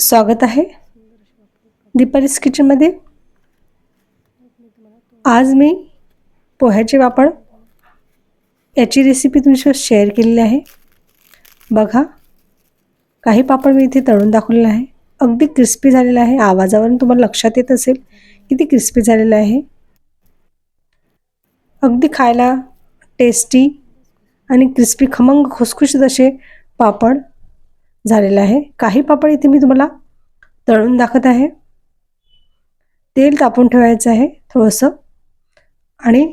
स्वागत आहे. दीपालीस किचनमध्ये आज मी पोह्याचे पापड याची रेसिपी तुमच्यावर शेअर केलेली आहे. बघा काही पापड मी इथे तळून दाखवलेलं आहे. अगदी क्रिस्पी झालेलं आहे. आवाजावरून तुम्हाला लक्षात येत असेल किती क्रिस्पी झालेलं आहे. अगदी खायला टेस्टी आणि क्रिस्पी खमंग खुसखुशीत असे पापड झालेलं आहे. काही पापड इथे मी तुम्हाला तळून दाखवत आहे. तेल तापून ठेवायचं आहे थोडंसं. आणि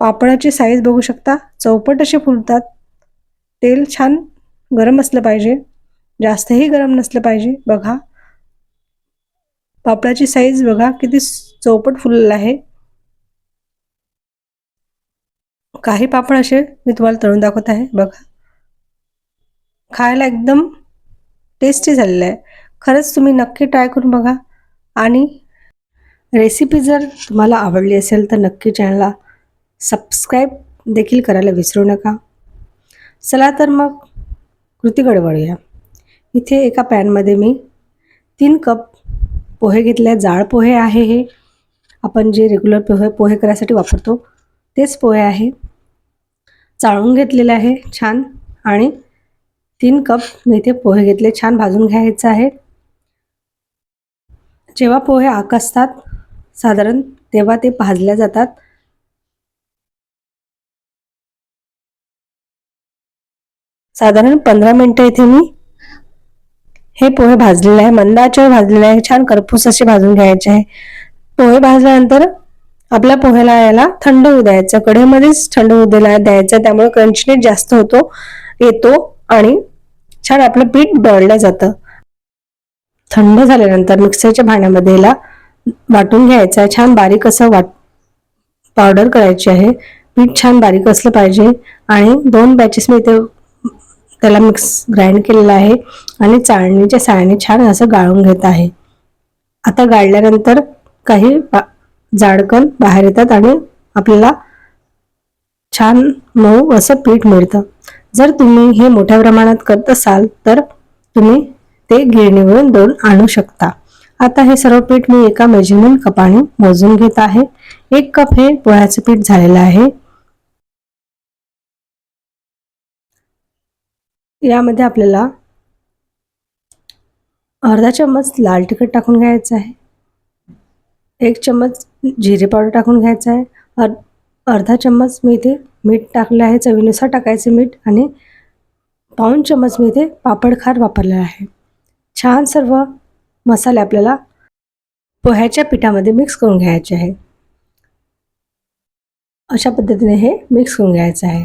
पापडाची साईज बघू शकता. चौपट असे फुलतात. तेल छान गरम असलं पाहिजे. जास्तही गरम नसलं पाहिजे. बघा. पापडाची साईज बघा किती चौपट फुललेलं आहे. काही पापड असे मी तुम्हाला तळून दाखवत आहे. बघा. खायला एकदम टेस्टी झालेलं आहे. खरंच तुम्ही नक्की ट्राय करून बघा. आणि रेसिपी जर तुम्हाला आवडली असेल तर नक्की चॅनलला सबस्क्राईब देखील करायला विसरू नका. चला तर मग कृतीकडे वळूया इथे एका पॅनमध्ये मी तीन कप पोहे घेतले. जाळ पोहे आहे हे. आपण जे रेग्युलर पोहे पोहे करायसाठी वापरतो तेच पोहे आहे. चाळून घेतलेले आहे छान. आणि तीन कप मी इथे पोहे घेतले. छान भाजून घ्यायचं आहे. जेव्हा पोहे आकसतात साधारण तेव्हा ते भाजल्या जातात. साधारण पंधरा मिनटं इथे मी हे पोहे भाजलेले आहे. मंदाचे भाजलेले आहे. छान करपूस असे भाजून घ्यायचे आहे. पोहे भाजल्यानंतर आपल्या पोह्याला याला थंड होऊ द्यायचं. कढईमध्येच थंड होऊ द्यायला द्यायचं. त्यामुळे क्रंचनेट जास्त होतो येतो आणि छान आपलं पीठ दळलं जातं. थंड झाल्यानंतर मिक्सरच्या भांड्यामध्ये याला वाटून घ्यायचं आहे. छान बारीक असं वाट पावडर करायची आहे. पीठ छान बारीक असलं पाहिजे. आणि दोन बॅचेस मी इथे त्याला मिक्स ग्राइंड केलेलं आहे. आणि चाळणीच्या साहाय्याने छान असं गाळून घेत आहे. आता गाळल्यानंतर काही जाडकण बाहेर येतात आणि आपल्याला छान मऊ असं पीठ मिळतं. जर तुम्ही हे मोठ्या प्रमाणात करत असाल तर तुम्ही ते गिरणीवरून दोन आणू शकता. आता हे सर्व पीठ मी एका मेजरमेंट कपाने मोजून घेत आहे. एक कप हे पोळ्याचं पीठ झालेलं आहे. यामध्ये आपल्याला अर्धा चम्मच लाल तिखट टाकून घ्यायचं आहे. एक चम्मच जिरे पावडर टाकून घ्यायचं आहे. अर्धा चम्मच मी इथे मीठ टाकलं आहे चवीनुसार टाकायचे मीठ आणि पाऊन चमच मी इथे पापड खार वापरलेला आहे. छान सर्व मसाले आपल्याला पोह्याच्या पिठामध्ये मिक्स करून घ्यायचे आहे. अशा पद्धतीने हे मिक्स करून घ्यायचं आहे.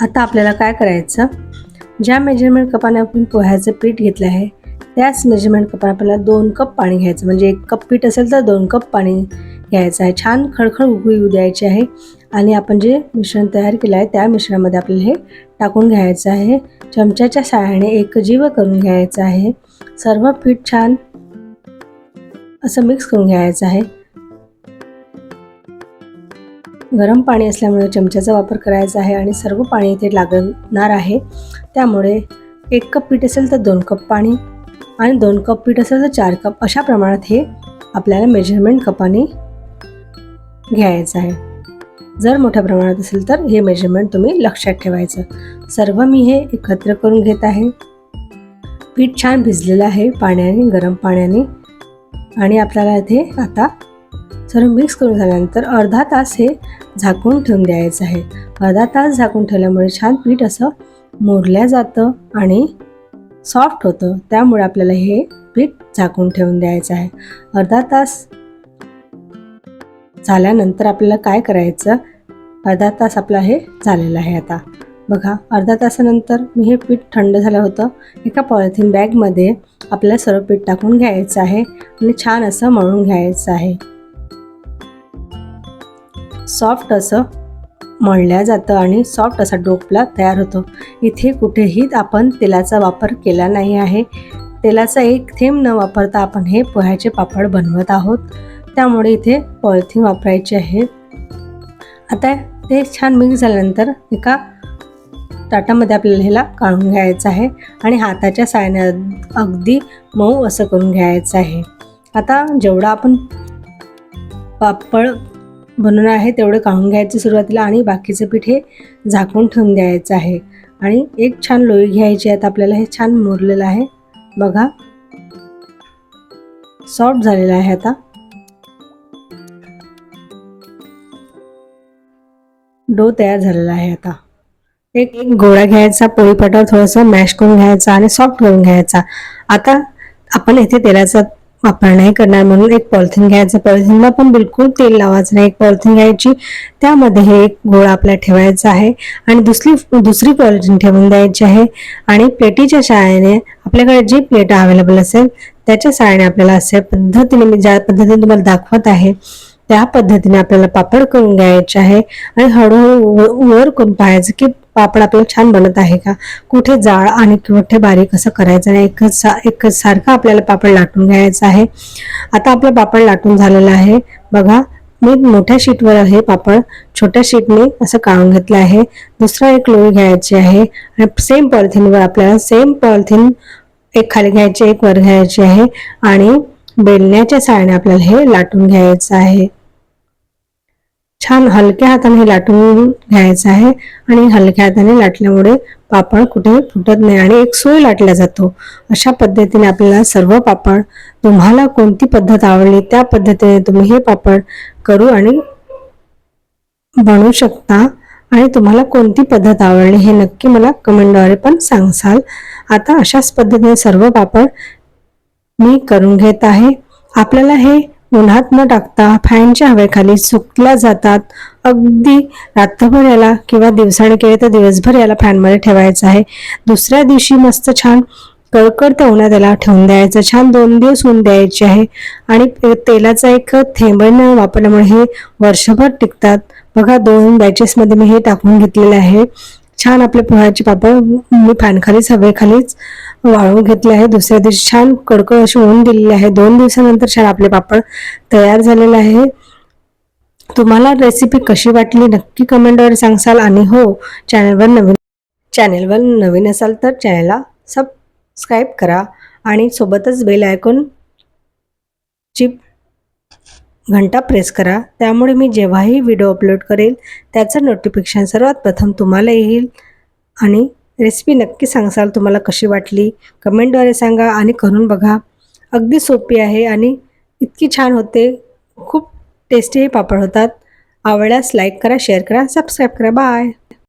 आता आपल्याला काय करायचं? ज्या मेजरमेंट कपाने आपण पोह्याचं पीठ घेतलं आहे त्याच मेजरमेंट कपाने आपल्याला दोन कप पाणी घ्यायचं. म्हणजे एक कप पीठ असेल तर दोन कप पाणी घ्यायचं आहे. छान खळखळ उकळी येऊ द्यायची आहे. आणि आपण जे मिश्रण तयार केलं आहे त्या मिश्रणामध्ये आपल्याला हे टाकून घ्यायचं आहे. चमच्याच्या सहाय्याने एकजीव करून घ्यायचं आहे. सर्व पीठ छान असं मिक्स करून घ्यायचं आहे. गरम पाणी असल्यामुळे चमच्याचा वापर करायचा आहे आणि सर्व पाणी इथे लागणार आहे. त्यामुळे एक कप पीठ असेल तर दोन कप पाणी आणि दोन कप पीठ असेल तर चार कप अशा प्रमाणात हे आपल्याला मेजरमेंट कपाने घ्यायचं आहे. जर मोठ्या प्रमाणात असेल तर हे मेजरमेंट तुम्ही लक्षात ठेवायचं. सर्व मी हे एकत्र करून घेत आहे. पीठ छान भिजलेलं आहे पाण्याने गरम पाण्याने आणि आपल्याला इथे आता सर्व मिक्स करून झाल्यानंतर अर्धा तास हे झाकून ठेवून द्यायचं आहे. अर्धा तास झाकून ठेवल्यामुळे छान पीठ असं मोडल्या जातं आणि सॉफ्ट होतं. त्यामुळे आपल्याला हे पीठ झाकून ठेवून द्यायचं आहे. अर्धा तास झाल्यानंतर आपल्याला काय करायचं? अर्धा तास आपला हे झालेलं आहे आता. बघा अर्धा तासानंतर मी हे पीठ थंड झालं होतं. एका पॉलिथिन बॅगमध्ये आपल्याला सर्व पीठ टाकून घ्यायचं आहे आणि छान असं मळून घ्यायचं आहे. सॉफ्ट असं मळल्या जातं आणि सॉफ्ट असा डोकला तयार होतो. इथे कुठेही आपण तेलाचा वापर केला नाही आहे. तेलाचा एक थेंब न वापरता आपण हे पोह्याचे पापड बनवत आहोत. त्यामुळे इथे पॉलिथिन वापरायची आहे. आता ते छान मिक्स झाल्यानंतर एका ताटामध्ये आपल्याला ह्याला काढून घ्यायचं आहे आणि हाताच्या साहाय्याने अगदी मऊ असं करून घ्यायचं आहे. आता जेवढा आपण पापड बनवणार आहे तेवढं काढून घ्यायचं सुरुवातीला आणि बाकीचं पीठ हे झाकून ठेवून द्यायचं आहे. आणि एक छान लोई घ्यायची आहे. आता आपल्याला हे छान मुरलेलं आहे. बघा. सॉफ्ट झालेलं आहे आता. डो तयार झालेला आहे आता. एक एक गोळा घ्यायचा पोळी पाटावर थोडंसं मॅश करून घ्यायचा आणि सॉफ्ट करून घ्यायचा. आता आपण इथे तेलाचा वापर नाही करणार म्हणून एक पॉलिथिन घ्यायचं. पॉलिथिनला पण बिलकुल तेल लावायचं नाही. एक पॉलिथिन घ्यायची. त्यामध्ये हे एक गोळा आपल्याला ठेवायचा आहे. आणि दुसरी दुसरी पॉलिथिन ठेवून द्यायची आहे. आणि प्लेटीच्या सहाय्याने आपल्याकडे जी प्लेट अवेलेबल असेल त्याच्या सहाय्याने आपल्याला अशा पद्धतीने मी ज्या पद्धतीने तुम्हाला दाखवत आहे त्या पद्धतीने आपल्याला पापड करून घ्यायचे आहे. आणि हळूहळू व- वर करून पाहायचं की पापड आपल्याला छान बनत आहे का? कुठे जाळ आणि कुठे बारीक असं करायचं नाही. एकच सा एकच सारखं आपल्याला पापड लाटून घ्यायचं आहे. आता आपलं पापड लाटून झालेलं आहे. बघा मी मोठ्या शीटवर हे पापड छोट्या शीटने असं काढून घेतलं आहे. दुसरा एक लोळी घ्यायची आहे. आणि सेम पॉलिथिनवर आपल्याला सेम पॉलिथिन एक खाली घ्यायची एक वर घ्यायची आहे. आणि बेलण्याच्या साळ्याने आपल्याला हे लाटून घ्यायचं आहे. छान हलक्या हाताने हे लाटून घ्यायचं आहे. आणि हलक्या हाताने लाटल्यामुळे पापड कुठे फुटत नाही आणि एक सोय लाटला जातो. अशा पद्धतीने आपल्याला सर्व पापड तुम्हाला कोणती पद्धत आवडली त्या पद्धतीने तुम्ही हे पापड करू आणि बनवू शकता. आणि तुम्हाला कोणती पद्धत आवडली हे नक्की मला कमेंटद्वारे पण सांगसाल आता अशाच पद्धतीने सर्व पापड मी करून घेत आहे. आपल्याला हे उन्हात न टाकता फॅनच्या हवेखाली सुकल्या जातात. अगदी रात्रभर याला किंवा दिवसाने केले तर दिवसभर याला फॅनमध्ये ठेवायचं आहे. दुसऱ्या दिवशी मस्त छान कळकळत्या उन्हात याला ठेवून द्यायचं. छान दोन दिवस ऊन द्यायचे आहे. आणि तेलाचा एक थेंबण वापरल्यामुळे हे वर्षभर टिकतात. बघा दोन बॅचेसमध्ये मी हे टाकून घेतलेले आहे. छान आपले पोह्याचे पापड मी फॅनखालीच हवेखालीच वाळवून घेतले आहे. दुसऱ्या दिवशी छान कडकड अशी ऊन दिलेली आहे. दोन दिवसानंतर छान आपले पापड तयार झालेले आहे. तुम्हाला रेसिपी कशी वाटली नक्की कमेंटवर सांगसाल आणि हो चॅनलवर नवीन चॅनलवर नवीन असाल तर चॅनलला सबस्क्राईब करा आणि सोबतच बेल आयकॉन ची घंटा प्रेस करा. त्यामुळे मी जेव्हाही व्हिडिओ अपलोड करेल त्याचं नोटिफिकेशन सर्वात प्रथम तुम्हाला येईल. आणि रेसिपी नक्की सांगसाल तुम्हाला कशी वाटली. कमेंटद्वारे सांगा आणि करून बघा. अगदी सोपी आहे आणि इतकी छान होते. खूप टेस्टीही पापड होतात. आवडल्यास लाईक करा शेअर करा सबस्क्राईब करा. बाय